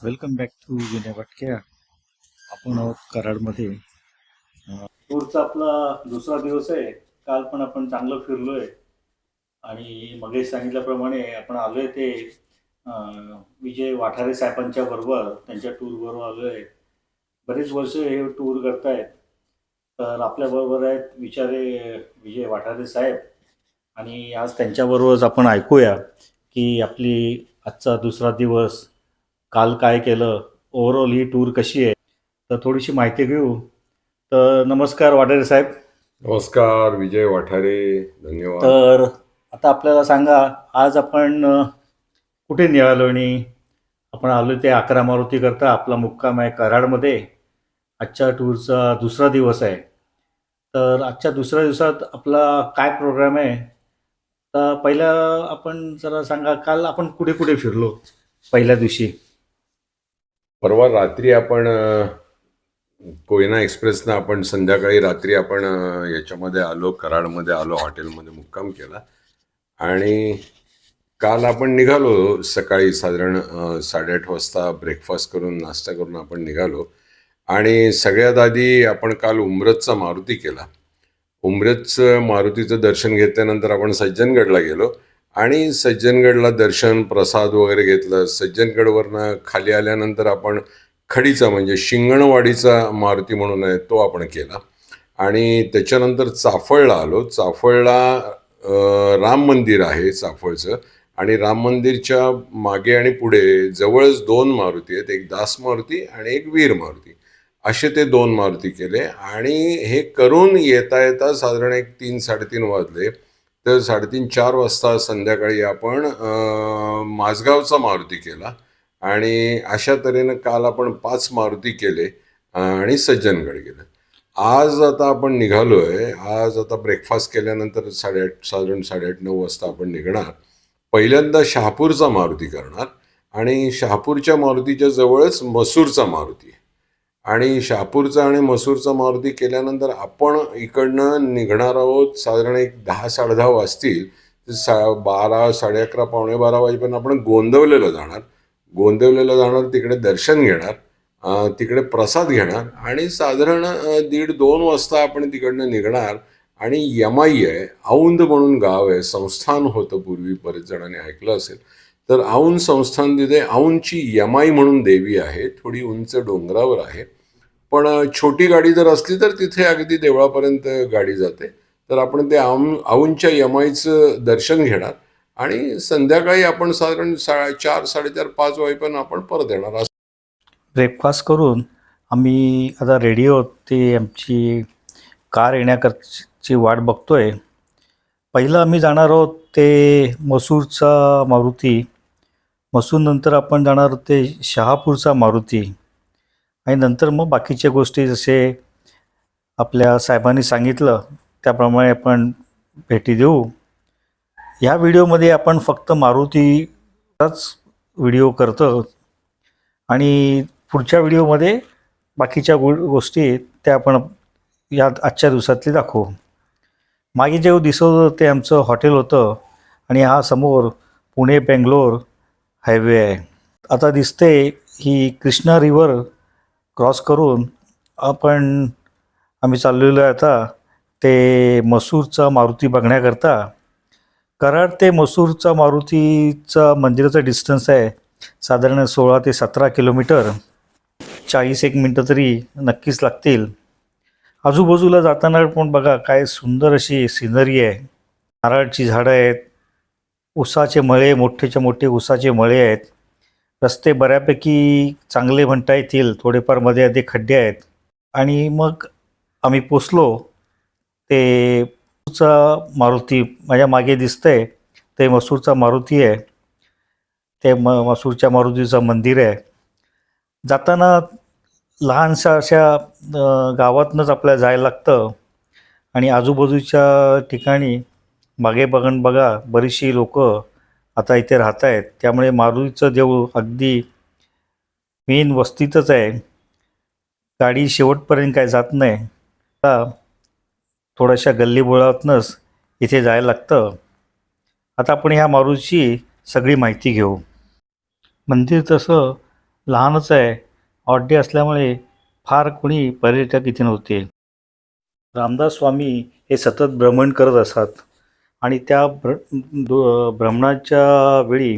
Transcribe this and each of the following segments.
Welcome back to Vinay वाटक्या आपण आहोत कराडमध्ये. टूरचा आपला दुसरा दिवस आहे. काल पण आपण चांगलं फिरलोय. आणि मगेश सांगितल्याप्रमाणे आपण आलोय ते विजय वाठारे साहेबांच्या बरोबर त्यांच्या टूरबरोबर आलोय. बरेच वर्ष हे टूर करतायत. तर आपल्या बरोबर आहेत विचारे विजय वाठारे साहेब. आणि आज त्यांच्याबरोबरच आपण ऐकूया की आपली आजचा दुसरा दिवस काल काय केलं? ओव्हरऑल ही टूर कशी आहे? तर थोडीशी माहिती घेऊ. तर नमस्कार वाटारे साहेब. नमस्कार विजय वाठारे. धन्यवाद. तर आता आपल्याला सांगा आज आपण कुठे निघालो आणि आपण आलो ते अकरा मारुती करता आपला मुक्काम आहे कराडमध्ये. आजच्या टूरचा दुसरा दिवस आहे. तर आजच्या दुसऱ्या दिवसात आपला काय प्रोग्राम आहे? तर पहिला आपण जरा सांगा काल आपण कुठे कुठे फिरलो? पहिल्या दिवशी. परवा रात्री आपण कोयना एक्सप्रेसनं आपण संध्याकाळी रात्री आपण याच्यामध्ये आलो कराडमध्ये आलो हॉटेलमध्ये मुक्काम केला. आणि काल आपण निघालो सकाळी साधारण साडेआठ वाजता ब्रेकफास्ट करून नाश्ता करून आपण निघालो. आणि सगळ्यात आधी आपण काल उमरतचा मारुती केला. उमरतचं मारुतीचं दर्शन घेतल्यानंतर आपण सज्जनगडला गेलो. आणि सज्जनगडला दर्शन प्रसाद वगैरे घेतलं. सज्जनगडवरनं खाली आल्यानंतर आपण खडीचा म्हणजे शिंगणवाडीचा मारुती म्हणून आहे तो आपण केला. आणि त्याच्यानंतर चाफळला आलो. चाफळला राम मंदिर आहे चाफळचं. आणि राम मंदिरच्या मागे आणि पुढे जवळच दोन मारुती आहेत. एक दास मारुती आणि एक वीर मारुती. असे ते दोन मारुती केले. आणि हे करून येता येता साधारण एक तीन साडेतीन वाजले. तर साडेतीन चार वाजता संध्याकाळी आपण माझगावचा मारुती केला. आणि अशा तऱ्हेनं काल आपण पाच मारुती केले आणि सज्जनगड गेलं. आज आता आपण निघालो आहे आज आता ब्रेकफास्ट केल्यानंतर साडेआठ साधारण साडेआठ नऊ वाजता आपण निघणार. पहिल्यांदा शहापूरचा मारुती करणार. आणि शहापूरच्या मारुतीच्या जवळच मसूरचा मारुती आणि शहापूरचा आणि मसूरचा मारुती केल्यानंतर आपण इकडनं निघणार आहोत. साधारण एक दहा साडेदहा वाजतील. सा बारा साडे अकरा पावणे बारा वाजेपर्यंत आपण गोंदवलेलं जाणार. गोंदवलेलं जाणार तिकडे दर्शन घेणार तिकडे प्रसाद घेणार आणि साधारण दीड दोन वाजता आपण तिकडनं निघणार. आणि यमाई आहे औंद म्हणून गाव आहे संस्थान होतं पूर्वी बरेच जणांनी ऐकलं असेल. तर औंद संस्थान तिथे औंदची यमाई म्हणून देवी आहे थोडी उंच डोंगरावर आहे. पण छोटी गाडी जर असली तर तिथे अगदी देवळापर्यंत गाडी जाते. तर आपण ते आम आऊंच्या यमाईचं दर्शन घेणार आणि संध्याकाळी आपण साधारण सा चार साडेचार पाच वाजेपर्यंत आपण परत येणार. ब्रेकफास्ट करून आम्ही आता रेडिओ ती ते आमची कार येण्याकरची वाट बघतोय. पहिलं आम्ही जाणार आहोत ते मसूरचा मारुती. मसूरनंतर आपण जाणार आहोत ते शहापूरचा मारुती. आणि नंतर मग बाकीच्या गोष्टी जसे आपल्या साहेबांनी सांगितलं त्याप्रमाणे आपण भेटी देऊ. ह्या व्हिडिओमध्ये आपण फक्त मारुतीचाच व्हिडिओ करतो आणि पुढच्या व्हिडिओमध्ये बाकीच्या गो गोष्टी त्या आपण या आजच्या दिवसातली दाखवू. मागे जे दिसत होतं ते आमचं हॉटेल होतं आणि हा समोर पुणे बेंगलोर हायवे आहे. आता दिसते ही कृष्णा रिव्हर क्रॉस करून आपण आम्ही चाललेलो आहे आता ते मसूरचा मारुती बघण्याकरता. कराड ते मसूरचा मारुतीचा मंदिराचा डिस्टन्स आहे साधारण सोळा ते सतरा किलोमीटर. चाळीस एक मिनटं तरी नक्कीच लागतील. आजूबाजूला जाताना पण बघा काय सुंदर अशी सिनरी आहे. नारळची झाडं आहेत उसाचे मळे मोठेच्या मोठे उसाचे मळे आहेत. रस्ते बऱ्यापैकी चांगले म्हणता येतील थोडेफारमध्ये आधी खड्डे आहेत. आणि मग आम्ही पोचलो. ते मसूरचा मारुती माझ्या मागे दिसतंय. ते मसूरचा मारुती आहे. ते म मसूरच्या मारुतीचं मंदिर आहे. जाताना लहानशा अशा गावातनंच आपल्याला जायला लागतं. आणि आजूबाजूच्या ठिकाणी मागे बघण बघा बरीचशी लोक आता इथे राहत आहेत त्यामुळे मारुतीचं देऊळ अगदी मेन वस्तीतच आहे. गाडी शेवटपर्यंत काय जात नाही. आता थोड्याशा गल्लीबोळातनंच इथे जायला लागतं. आता आपण ह्या मारुतीची सगळी माहिती घेऊ. मंदिर तसं लहानच आहे. ऑड्डे असल्यामुळे फार कोणी पर्यटक इथे नव्हते. रामदास स्वामी हे सतत भ्रमण करत असतात. आणि त्या भ्र दो भ्रमणाच्या वेळी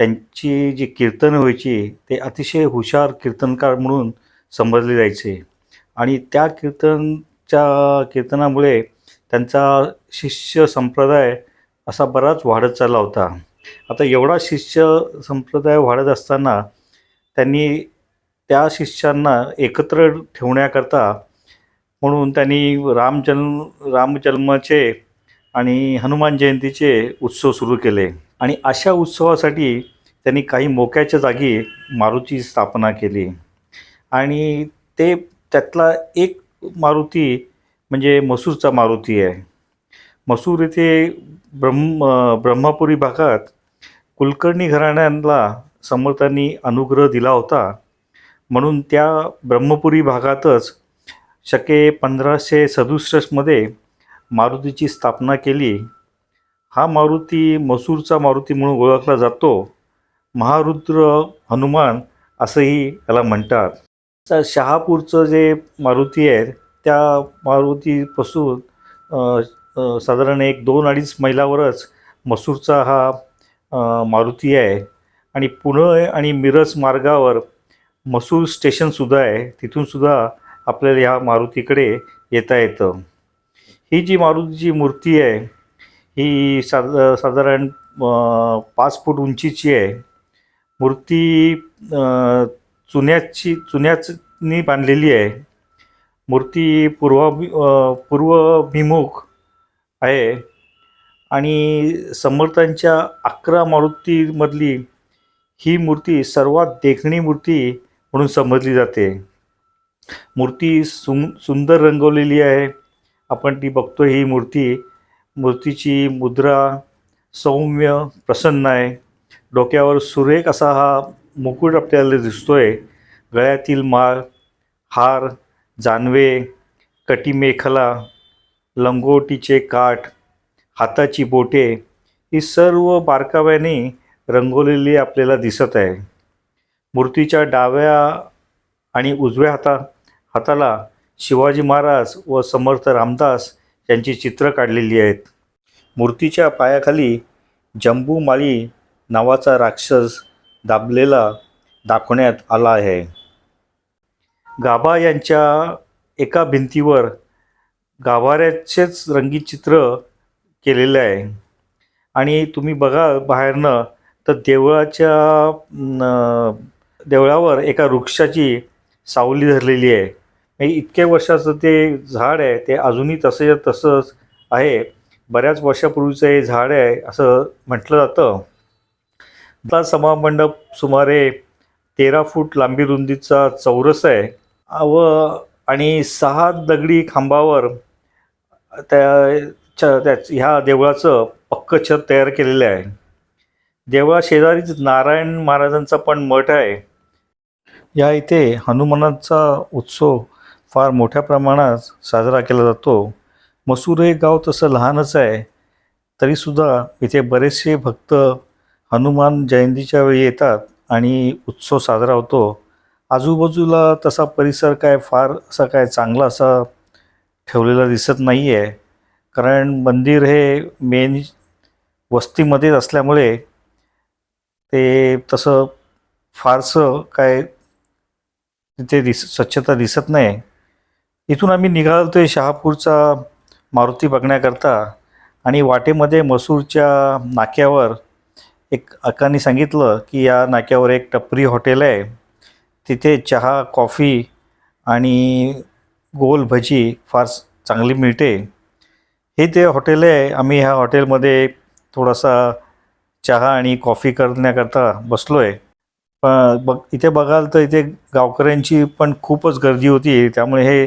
त्यांची जी कीर्तन व्हायची ते अतिशय हुशार कीर्तनकार म्हणून समजले जायचे. आणि त्या कीर्तनच्या कीर्तनामुळे त्यांचा शिष्य संप्रदाय असा बराच वाढत चालला होता. आता एवढा शिष्य संप्रदाय वाढत असताना त्यांनी त्या शिष्यांना एकत्र ठेवण्याकरता म्हणून त्यांनी रामजन्म रामजन्माचे आणि हनुमान जयंतीचे उत्सव सुरू केले. आणि अशा उत्सवासाठी त्यांनी काही मोक्याच्या जागी मारुतीची स्थापना केली. आणि ते त्यातला एक मारुती म्हणजे मसूरचा मारुती आहे. मसूर येथे ब्रह्म ब्रह्मपुरी भागात कुलकर्णी घराण्यांना समर्थांनी अनुग्रह दिला होता. म्हणून त्या ब्रह्मपुरी भागातच शके पंधराशे सदुसष्टमध्ये मारुतीची स्थापना केली. हा मारुती मसूरचा मारुती म्हणून ओळखला जातो. महारुद्र हनुमान असंही याला म्हणतात. तर शहापूरचं जे मारुती आहे त्या मारुतीपासून साधारण एक दोन अडीच मैलावरच मसूरचा हा मारुती आहे. आणि पुणे आणि मिरज मार्गावर मसूर स्टेशनसुद्धा आहे. तिथूनसुद्धा आपल्याला ह्या मारुतीकडे येता येतं. ही जी मारुतीची मूर्ती आहे ही साध साधारण पाच फूट उंचीची आहे. मूर्ती चुन्याची चुन्याचनी बांधलेली आहे. मूर्ती पूर्वाभि पूर्वभिमुख आहे आणि समर्थांच्या अकरा मारुतीमधली ही मूर्ती सर्वात देखणी मूर्ती म्हणून समजली जाते. मूर्ती सुं सुंदर रंगवलेली आहे. आपण ती बघतो ही मूर्ती. मूर्तीची मुद्रा सौम्य प्रसन्न आहे. डोक्यावर सुरेख असा हा मुकुट आपल्याला दिसतोय. गळ्यातील माळ हार जानवे कटीमेखला लंगोटीचे काठ हाताची बोटे ही सर्व बारकाव्याने रंगवलेली आपल्याला दिसत आहे. मूर्तीच्या डाव्या आणि उजव्या हाता हाताला शिवाजी महाराज व समर्थ रामदास यांची चित्रं काढलेली आहेत. मूर्तीच्या पायाखाली जंबूमाळी नावाचा राक्षस दाबलेला दाखवण्यात आला आहे. गाभा यांच्या एका भिंतीवर गाभाऱ्याचेच रंगीत चित्र केलेले आहे. आणि तुम्ही बघा बाहेरनं तर देवळाच्या देवळावर एका वृक्षाची सावली धरलेली आहे. इतक्या वर्षाचं ते झाड आहे ते अजूनही तसं तसंच आहे. बऱ्याच वर्षापूर्वीचं हे झाड आहे असं म्हटलं जातं. आता सभामंडप सुमारे तेरा फूट लांबी रुंदीचा चौरस आहे. व आणि सहा दगडी खांबावर त्या छ त्या ह्या देवळाचं पक्क छत तयार केलेलं आहे. देवळा शेजारीच नारायण महाराजांचा पण मठ आहे. या इथे हनुमानाचा उत्सव फार मोठ्या प्रमाणात साजरा केला जातो. मसूर हे गाव तसं लहानच आहे. तरीसुद्धा इथे बरेचसे भक्त हनुमान जयंतीच्या वेळी येतात आणि उत्सव साजरा होतो. आजूबाजूला तसा परिसर काय फार असा काय चांगला असा ठेवलेला दिसत नाही आहे कारण मंदिर हे मेन वस्तीमध्येच असल्यामुळे ते तसं फारसं काय तिथे दिस स्वच्छता दिसत नाही. इथून आम्ही निघालो ते शहापूरचा मारुती बघण्याकरता आणि वाटेमध्ये मसूरच्या नाक्यावर एक अकानी सांगितलं की या नाक्यावर एक टपरी हॉटेल आहे. तिथे चहा कॉफी आणि गोल भजी फार चांगली मिळते. हे ते हॉटेल आहे. आम्ही ह्या हॉटेलमध्ये थोडासा चहा आणि कॉफी करण्याकरता बसलो आहे पण बघ इथे बघाल तर इथे गावकऱ्यांची पण खूपच गर्दी होती. त्यामुळे हे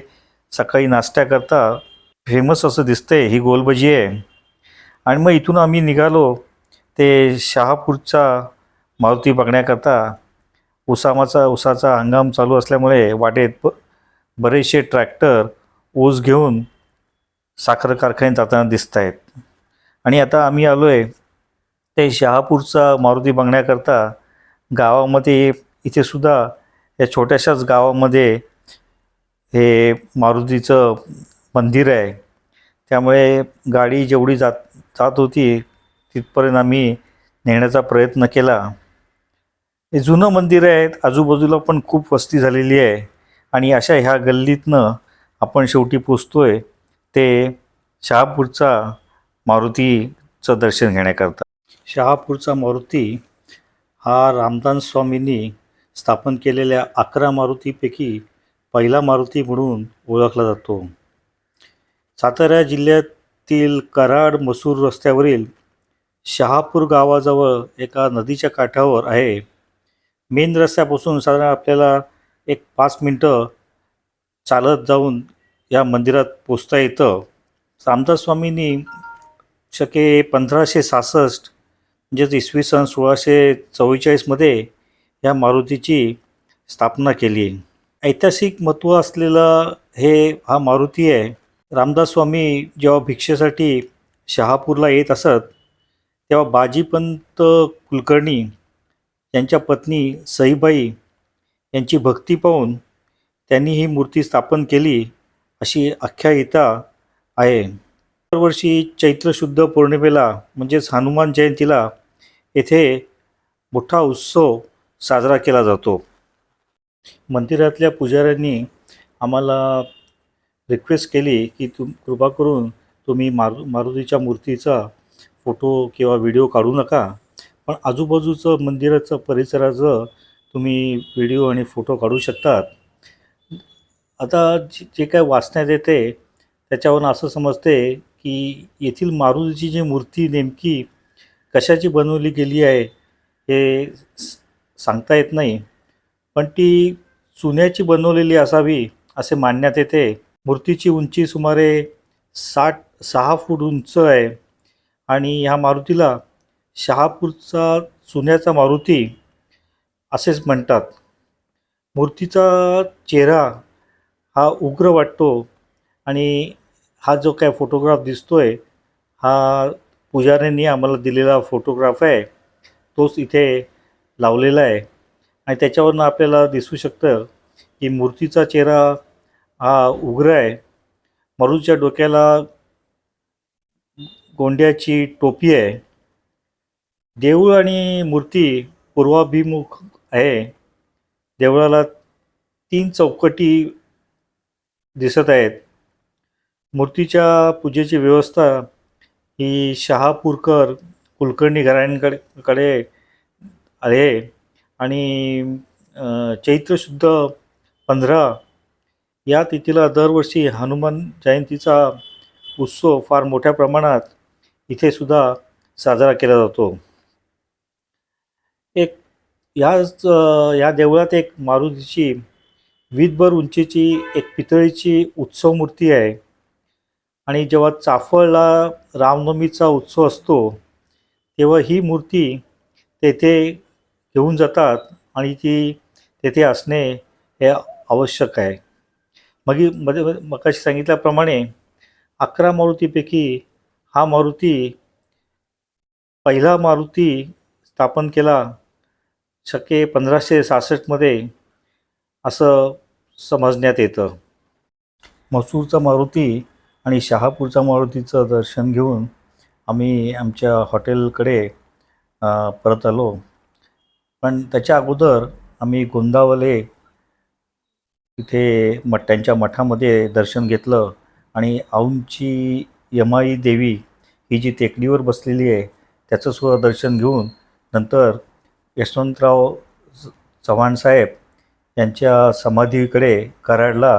सकाळी नाश्त्याकरता फेमस असं दिसतंय ही गोलबजी आहे. आणि मग इथून आम्ही निघालो ते शहापूरचा मारुती बघण्याकरता उसामाचा उसाचा हंगाम चालू असल्यामुळे वाटेत ब बरेचसे ट्रॅक्टर ऊस घेऊन साखर कारखान्यात जाताना दिसत आहेत आणि आता आम्ही आलो आहे ते शहापूरचा मारुती बघण्याकरता गावामध्ये इथे सुद्धा या छोट्याशाच गावामध्ये हे मारुतीचं मंदिर आहे. त्यामुळे गाडी जेवढी जात जात होती तिथपर्यंत आम्ही नेण्याचा प्रयत्न केला. हे जुनं मंदिर आहे आजूबाजूला पण खूप वस्ती झालेली आहे आणि अशा ह्या गल्लीतनं आपण शेवटी पोचतो आहे ते शहापूरचा मारुतीचं दर्शन घेण्याकरता. शहापूरचा मारुती हा रामदास स्वामींनी स्थापन केलेल्या अकरा मारुतीपैकी पहिला मारुती म्हणून ओळखला जातो. सातारा जिल्ह्यातील कराड मसूर रस्त्यावरील शहापूर गावाजवळ एका नदीच्या काठावर आहे. मेन रस्त्यापासून साधारण आपल्याला एक पाच मिनटं चालत जाऊन या मंदिरात पोचता येतं. रामदास स्वामींनी शके पंधराशे सहासष्ट म्हणजेच इसवी सन सोळाशे चव्वेचाळीसमध्ये या मारुतीची स्थापना केली. ऐतिहासिक महत्त्व असलेलं हे हा मारुती आहे. रामदास स्वामी जेव्हा भिक्षेसाठी शहापूरला येत असत तेव्हा बाजीपंत कुलकर्णी यांच्या पत्नी सईबाई यांची भक्ती पाहून त्यांनी ही मूर्ती स्थापन केली अशी आख्यायिता आहे. दरवर्षी चैत्रशुद्ध पौर्णिमेला म्हणजेच हनुमान जयंतीला येथे मोठा उत्सव साजरा केला जातो. मंदिरातल्या पुजाऱ्यांनी आम्हाला रिक्वेस्ट केली की तुम कृपा करून तुम्ही मारु मारुतीच्या मूर्तीचा फोटो किंवा व्हिडिओ काढू नका. पण आजूबाजूचं मंदिराचं परिसराचं तुम्ही व्हिडिओ आणि फोटो काढू शकतात. आता जे जे काय वाचण्यात येते त्याच्यावरून असं समजते की येथील मारुतीची जी मूर्ती नेमकी कशाची बनवली गेली आहे हे सांगता येत नाही. पण ती चुन्याची बनवलेली असावी असे मानण्यात येते. मूर्तीची उंची सुमारे साठ सहा फूट उंच आहे. आणि ह्या मारुतीला शहापूरचा चुन्याचा मारुती असेच म्हणतात. मूर्तीचा चेहरा हा उग्र वाटतो आणि हा जो काय फोटोग्राफ दिसतोय हा पुजाऱ्यांनी आम्हाला दिलेला फोटोग्राफ आहे तोच इथे लावलेला आहे. आणि त्याच्यावरनं आपल्याला दिसू शकतं की मूर्तीचा चेहरा हा उग्र आहे. मरुच्या डोक्याला गोंड्याची टोपी आहे. देऊळ आणि मूर्ती पूर्वाभिमुख आहे. देवळाला तीन चौकटी दिसत आहेत. मूर्तीच्या पूजेची व्यवस्था ही शहापूरकर कुलकर्णी घराण्यांकडे कडे आहे. आणि चैत्रशुद्ध पंधरा या तिथीला दरवर्षी हनुमान जयंतीचा उत्सव फार मोठ्या प्रमाणात इथे सुद्धा साजरा केला जातो. एक याच या देवळात एक मारुतीची वीटभर उंचीची एक पितळीची उत्सव मूर्ती आहे. आणि जेव्हा चाफळला रामनवमीचा उत्सव असतो तेव्हा ही मूर्ती तेथे घेऊन जातात आणि ती तेथे असणे हे आवश्यक आहे. मग मध्ये मकाशी सांगितल्याप्रमाणे अकरा मारुतीपैकी हा मारुती पहिला मारुती स्थापन केला शके पंधराशे सहासष्टमध्ये असं समजण्यात येतं. मसूरचा मारुती आणि शहापूरचा मारुतीचं दर्शन घेऊन आम्ही आमच्या हॉटेलकडे परत आलो. पण त्याच्या अगोदर आम्ही गोंदावले. इथे मठ त्यांच्या मठामध्ये दर्शन घेतलं आणि औंची यमाई देवी ही जी टेकडीवर बसलेली आहे त्याचं सुद्धा दर्शन घेऊन नंतर यशवंतराव चव्हाण साहेब यांच्या समाधीकडे कराडला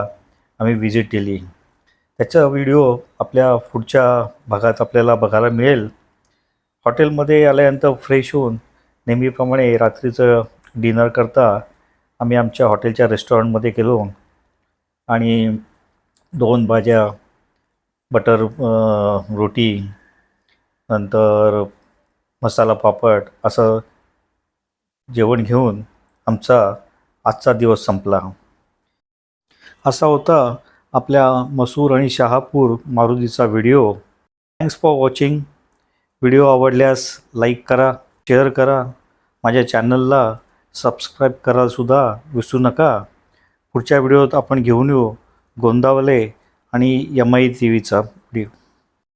आम्ही व्हिजिट दिली त्याचा व्हिडिओ आपल्या पुढच्या भागात आपल्याला बघायला मिळेल. हॉटेलमध्ये आल्यानंतर फ्रेश होऊन नेहमीप्रमाणे रात्रीचं डिनर करता आम्ही आमच्या हॉटेलच्या रेस्टॉरंटमध्ये गेलो आणि दोन भाज्या बटर रोटी नंतर मसाला पापड असं जेवण घेऊन आमचा आजचा दिवस संपला. असा होता आपल्या मसूर आणि Shahapur मारुतीचा video. Thanks for watching video आवडल्यास लाईक करा शेअर करा. माझ्या चॅनलला सबस्क्राईब करायलासुद्धा विसरू नका. पुढच्या व्हिडिओत आपण घेऊन येऊ. गोंदावले आणि एम आय टी व्हीचा व्हिडिओ